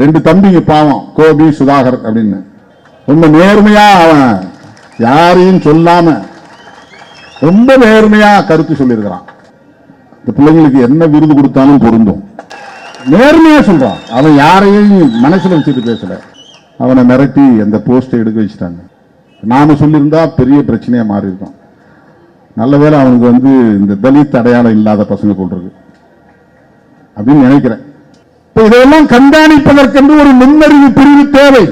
ரெண்டு தம்பிங்க பாவம் கோபி சுதாகர் அப்படின்னு. ரொம்ப நேர்மையா அவன். யாரையும் சொல்லாம ரொம்ப நேர்மையா கருத்து சொல்லியிருக்கிறான். இந்த பிள்ளைங்களுக்கு என்ன விருது கொடுத்தாலும் பொருந்தும். நேர்மையா சொல்றான். அவன் யாரையும் மனசுல வச்சுட்டு பேசல. அவனை மிரட்டி அந்த போஸ்டை எடுக்க வச்சுட்டாங்க. நாம சொல்லியிருந்தா பெரிய பிரச்சனையா மாறி இருக்கும் நல்ல வேளை அவனுக்கு வந்து இந்த தலித் அடையாளம் இல்லாத பசங்க போட்டிருக்கு அப்படின்னு நினைக்கிறேன். இதையெல்லாம் கண்காணிப்பதற்கென்று ஒரு நுண்ணறிவு பிரிவு தேவை.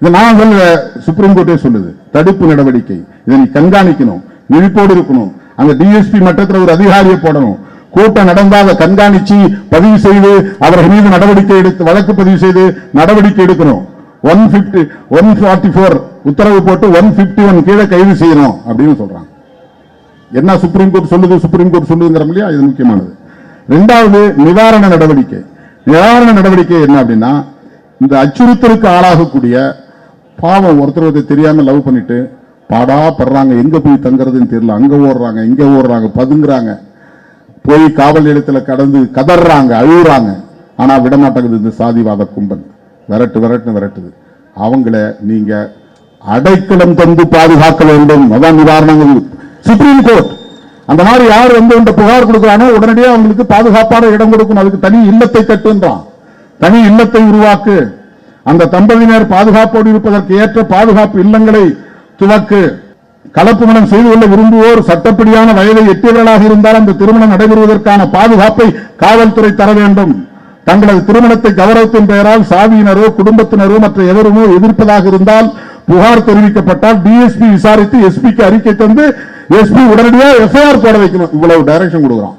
இது நான் சொல்ல சுப்ரீம் கோர்ட்டே சொல்லுது. தடுப்பு நடவடிக்கை. இதை நீ கண்காணிக்கணும். விழிப்போடு இருக்கணும். அந்த டிஎஸ்பி மட்டத்தில் ஒரு அதிகாரியை போடணும். கூட்டம் நடந்தால் அதை கண்காணிச்சு பதிவு செய்து அவர்கள் மீது நடவடிக்கை எடுத்து வழக்கு பதிவு செய்து நடவடிக்கை எடுக்கணும். One fifty one forty four உத்தரவு போட்டு ஒன் பிப்டி ஒன் கீழே கைது செய்யணும் அப்படின்னு சொல்றாங்க. என்ன சுப்ரீம் கோர்ட் சொல்லுது? சுப்ரீம் கோர்ட் சொல்லுங்கிறோம் இல்லையா? இது முக்கியமானது. ரெண்டாவது நிவாரண நடவடிக்கை. நிவாரண நடவடிக்கை என்ன அப்படின்னா இந்த அச்சுறுத்தலுக்கு ஆளாகக்கூடிய பாவம் ஒருத்தர் ஒருத்தர் தெரியாம லவ் பண்ணிட்டு பாடா படுறாங்க எங்க போய் தங்குறதுன்னு தெரியல அங்க ஓடுறாங்க இங்க ஓடுறாங்க பதுங்குறாங்க. போய் காவல் நிலையத்துல கடந்து கதறாங்க அழுகுறாங்க. ஆனா விடமாட்டேங்குது இந்த சாதிவாத கும்பல். விரட்டு விரட்டு விரட்டுது. அவங்கள நீங்க அடைக்கலம் தந்து பாதுகாக்க வேண்டும். அதான் நிவாரணங்கள் சுப்ரீம் கோர்ட். அந்த மாதிரி யார் வந்து இந்த புகார் கொடுக்குறானோ உடனடியாக அவங்களுக்கு பாதுகாப்பான இடம் கொடுக்கணும். அதுக்கு தனி இல்லத்தை கட்டுன்றான். தனி இல்லத்தை உருவாக்கு. அந்த தம்பதியினர் பாதுகாப்போடு இருப்பதற்கு ஏற்ற பாதுகாப்பு இல்லங்களை துவக்கு. கலப்பு மனம் செய்து கொள்ள விரும்புவோர் சட்டப்படியான வயதை எட்டியவர்களாக இருந்தால் அந்த திருமணம் நடைபெறுவதற்கான பாதுகாப்பை காவல்துறை தர வேண்டும். தங்களது திருமணத்தை கௌரவத்தின் பெயரால் சாதியினரோ குடும்பத்தினரோ மற்ற எவருமோ எதிர்ப்பதாக இருந்தால் புகார் தெரிவிக்கப்பட்டால் டிஎஸ்பி விசாரித்து எஸ்பிக்கு அறிக்கை தந்து எஸ்பி உடனடியாக எஃப்ஐஆர் போட வைக்கணும். இவ்வளவு டைரக்ஷன் கொடுக்குறோம்.